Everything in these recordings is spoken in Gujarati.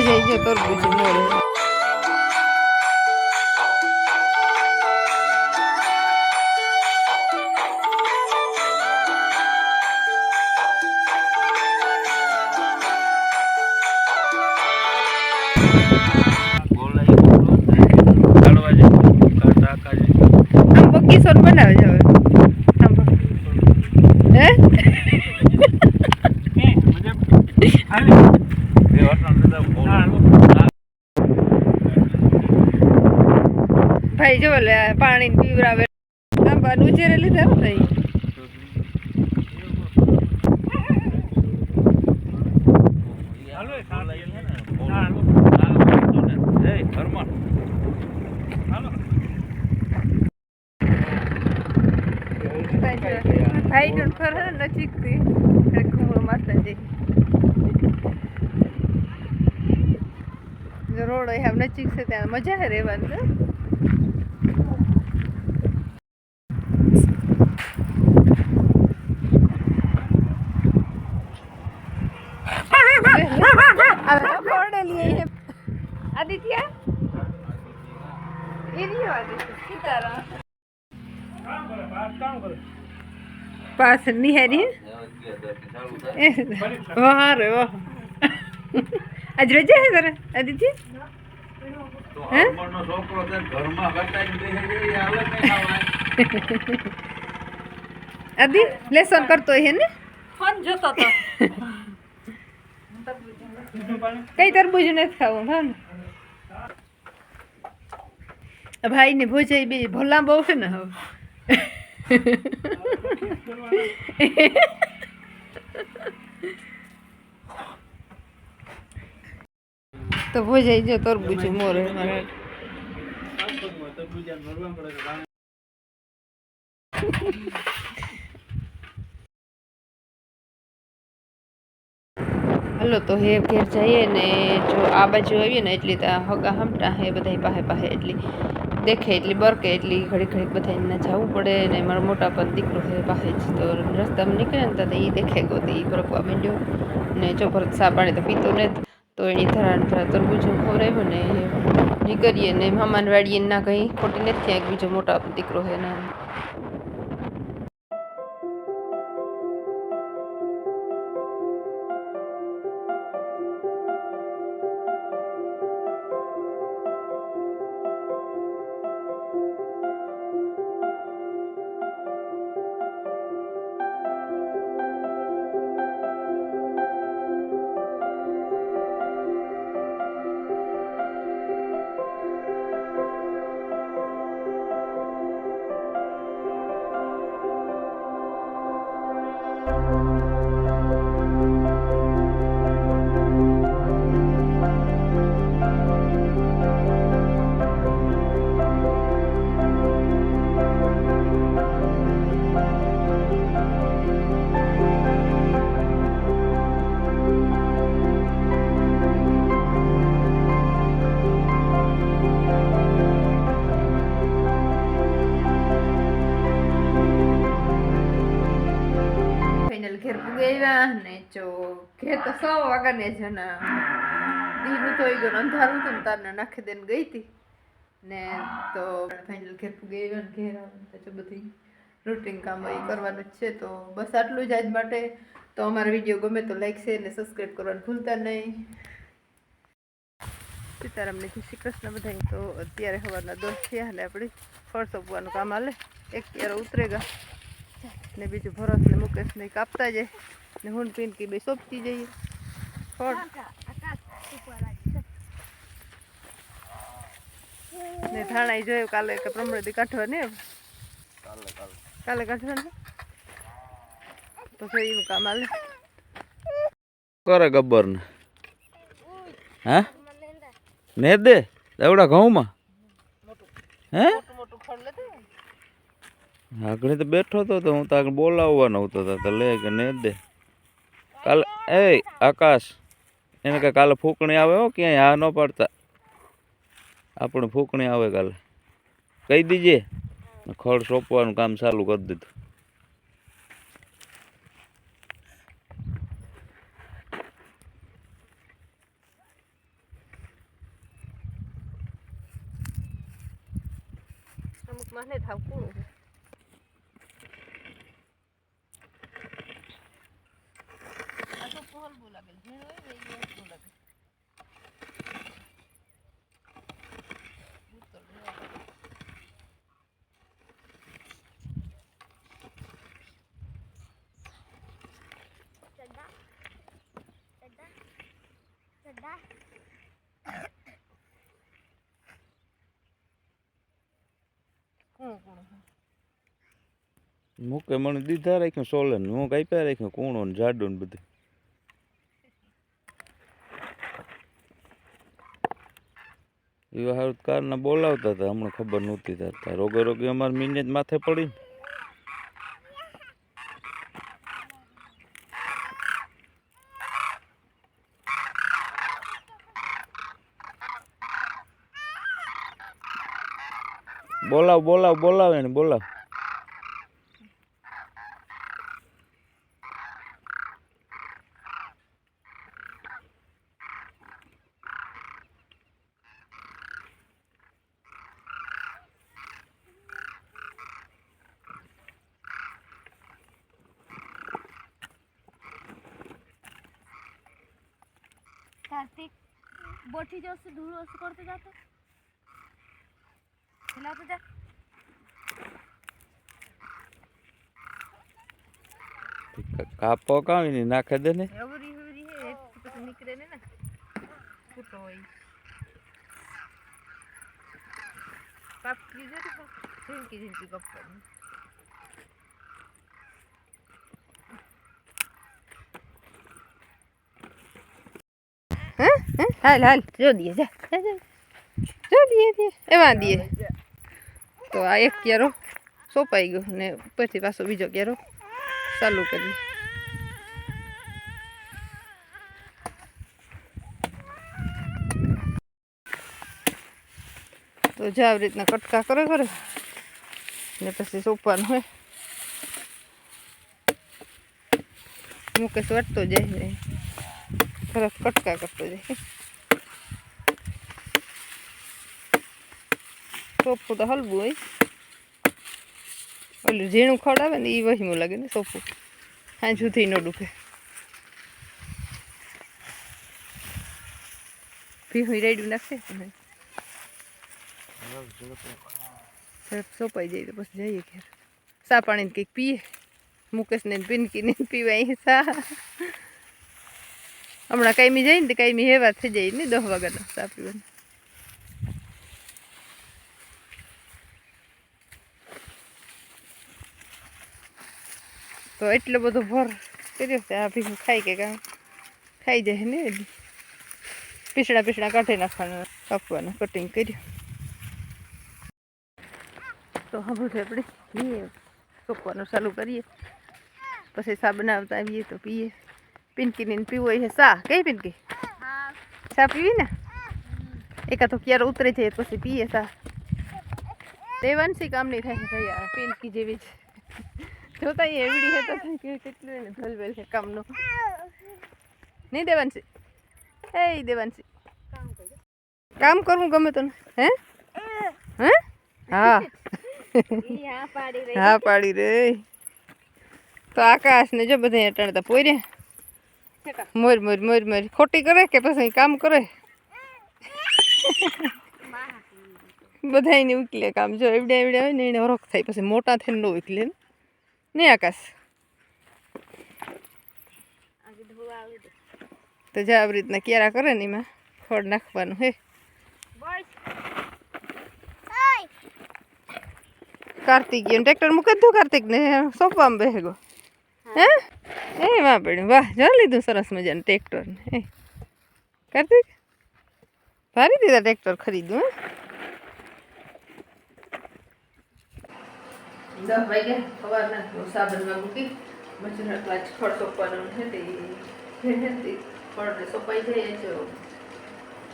ભોજાઈ ગયો તરબૂચ મોરે આમ ભાઈ જો લે પાણી પીવરાવે. આંબા ઉછેરે લીધા ભાઈ ભાઈ. નું ઘર હે ને નજીકથી. એટલે ઘૂમરો મારતા જો રોડ આમ નજીક છે, ત્યાં મજા રહેવાની ને આદિત્ય એ રહ્યો આદિત્ય સીતારામ પાછળ નિહારી વાહ રે વાહ આજ રજા છે તારે આદિત્ય હે? આદિ લેસન કરતો હે ને ફોન જોતો તો કઈ તરબૂજ નથી ખાવું ભાવ ને ભાઈ ને ભોજાઈ બે ભોલા બહુ છે ને હવે. તો ભોજાઈ જો તરબૂચ મોરે. મારે તો હે, ઘેર જઈએ ને જો આ બાજુ આવીએ ને એટલી હગા હમટા હે બધા પાસે પાસે એટલી દેખે, એટલી બરકે, એટલી ઘડી ઘડી બધા એને જવું પડે ને મારો મોટા પર દીકરો હે પાસે જ. તો રસ્તામાં નીકળે ને તો એ દેખે ગોતી બરકવા માંડ્યો ને જો ભરત સા પાણી તો પીતો ને તો એની ધરાણ ધરા તરબૂજો ખવડાવ્યો ને નીકળીએ ને મામાને વાડીએ ના કંઈ ખોટી નથી એક બીજો મોટા દીકરો હે ના ને જો, ઘેર તો સો વાગ્યાને છે ને દીનું તો ગયો અંધારું હતું ને તારને નાખી દઈને ગઈ હતી. ને તો ફાઇનલ ઘેર ગયો ને ઘેર આવે બધી રૂટિન કામ એ કરવાનું જ છે. તો બસ આટલું જ આજ માટે. તો અમારો વીડિયો ગમે તો લાઈક શેર ને સબસ્ક્રાઈબ કરવાનું ભૂલતા નહીં. સીતારામને જય શ્રી કૃષ્ણ બધાય. તો અત્યારે સવારના દસ થયા એટલે આપણે ફળ સોંપવાનું કામ હાલે. એક ક્યારે ઉતરેગા. ને બીજું ભરત ને મુકેશ ને કાપતા જાય. ને હું પીન કે બે સોંપતી જઈએ. ફળ. ને થાણા જોયું કાલે કે પ્રમણથી કાઢવા ને કાલે કાઢવા ને પછી એવું કામ હાલે. કરે ગબ્બર ને? હા? ને દે એવડા ઘઉંમાં? હે? આગળ તો બેઠો હતો તો હું તો આગળ બોલાવવાનો હતો તો લે કે ને દે. કાલે એ આકાશ, એને કે કાલે ફૂંકણી આવે હો, ક્યાંય આ ન પાડતા. આપણે ફૂંકણી આવે કાલે. કહી દીજે. ખડ સોંપવાનું કામ ચાલુ કરી દીધું. મને થાવ બહુ લાગે. ઝીણું હોય ને એ બહુ લાગે. મૂકે મને દીધા રાખ્યું સોલન હું કાપ્યા રાખ્યું કૂણો ને જાડો ને બધું. એવા હારું કારના બોલાવતા હતા. હમણાં ખબર નહોતી થતા રોગે રોગે અમારે મીને જ માથે પડી બોલાવ બોલાવ બોલાવ એને, બોલાવ. कार्तिक बोठी जो से दूर से करते जाते खिलाते जा કાપો કાવી નાખે દે ને હવરી હવરી હે એથી પછી નીકળે ને ને ફૂટો હોય કાપકી જતી પણ ઝીણકી ઝીણકી કાપવાની હાલ હાલ જો દીએ જા જા, દીએ એમાં દીએ તો આ એક કેરો સોપાઈ ગયો ને ઉપરથી પાછો બીજો કેરો ચાલુ કરી તો જે આવી રીતના કટકા કરે કરે ને પછી સોંપવાનું હોય મુકેશ વટતો જાય ને તરત કટકા કરતો જાય સોપું તો હલવું હોય. ઓલું ઝીણું ખવડાવે ને એ વહીમું લાગે ને સોફું. હા જુથી ન ડૂબે. ભીહું રેડ્યું નાખશે સોપાઈ જાય તો પછી જઈએ ઘેર. સા પાણી કંઈક પીએ. મુકેશને પિનકીને પીવાય સા. હમણાં કાયમી જાય ને તો કાયમી હેવા થઈ જાય ને દસ વાગ્યાના સા પીવાનું. તો એટલો બધો ભર કર્યો છે. આ ભીખું ખાઈ કે? કામ ખાઈ જાય ને પીસડા પીસડા કાઢી નાખવાના, કાપવાના કટિંગ કર્યું. તો હવે આપણે. લઈએ સોંપવાનું ચાલુ કરીએ. પછી સા બનાવતા આવીએ તો પીએ. પિંકીને પીવો છે. સા? કઈ પિંકી? સા પીવી ને? એકા તો ક્યારે ઉતરે છે પછી પીએ ચા દેવાંશી કામ નહીં થાય ભાઈ આ જેવી જ. જોતા એવડી હે તો કે કેટલું ભલ ભલ છે કામનો. નહીં દેવાંશી? એ દેવાંશી. કામ કરવું ગમે તને, હે? હે? હા. હા, પાડી રે. તો આકાશને જો બધા અટાણતા પોર્યા મોર મોર મોર મોર. ખોટી કરે કે પછી કામ કરે? બધા એને ઉકલે કામ. જો એવડે એવડે હોય ને એને હરખ થાય, પછી મોટા થઈને ન ઉકલે ને નહીં આકાશ? તો. જા આવી રીતના ક્યારા કરે ને એમાં ખોડ નાખવાનું હે? કાર્તિક ગયો ટ્રેક્ટર મૂકી દીધું કાર્તિક ને સોંપવામાં બેસગો હે. એ વાહ પડ્યું વાહ જો લીધું સરસ મજાનું ટ્રેક્ટર ને કાર્તિક? ભારી દીધા ટ્રેક્ટર ખરીદ્યું હે દસ વાગ્યા, સવારના સાબનમાં મૂકી આટલા જ ખડ સોંપવાનું છે તે ખડ સોંપાઈ જાય છે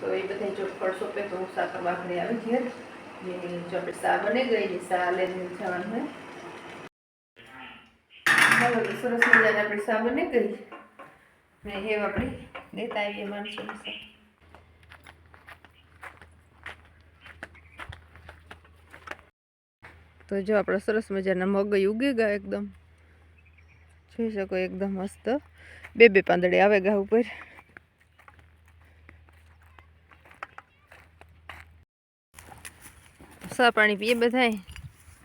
તો એ બધા જો ફળ સોંપે તો હું સાકર વાઘડી આવી ઘેર ને જો આપણે સા બને ગઈ સા લઈને જવાનું હોય સરસ મજાને આપણે સા બને ગઈ. ને હેવ આપણે લેતા આવીએ માણસોને તો જો આપણે સરસ મજાના મગઈ ઉગી ગયા એકદમ. જોઈ શકો એકદમ મસ્ત. બે બે પાંદડે આવે ગા ઉપર. સા પાણી પીએ બધાય?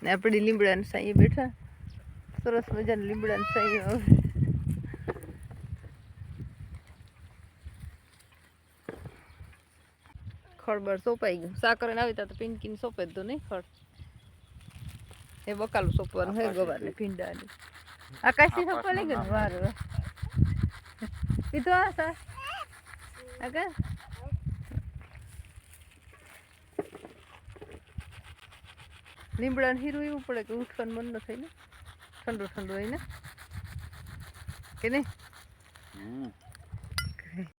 ને આપણી લીમડાની સાઈએ બેઠા. સરસ મજાના લીમડાની સાઈએ આવે ખળબળ સોંપાઈ ગયું. સાકર આવી તા તો પિંકીને સોંપે જ તો નહીં ખડ એ બકાલું સોંપવાનું હે ગવારને ભીંડાની. આકાશી સોંપવા લઈ ગયું વાર પીધો આ સા આગળ. લીમડાને હીરું એવું પડે કે ઉઠવાનું મન ન થાય ને? ઠંડુ ઠંડુ હોય ને? કે નહીં?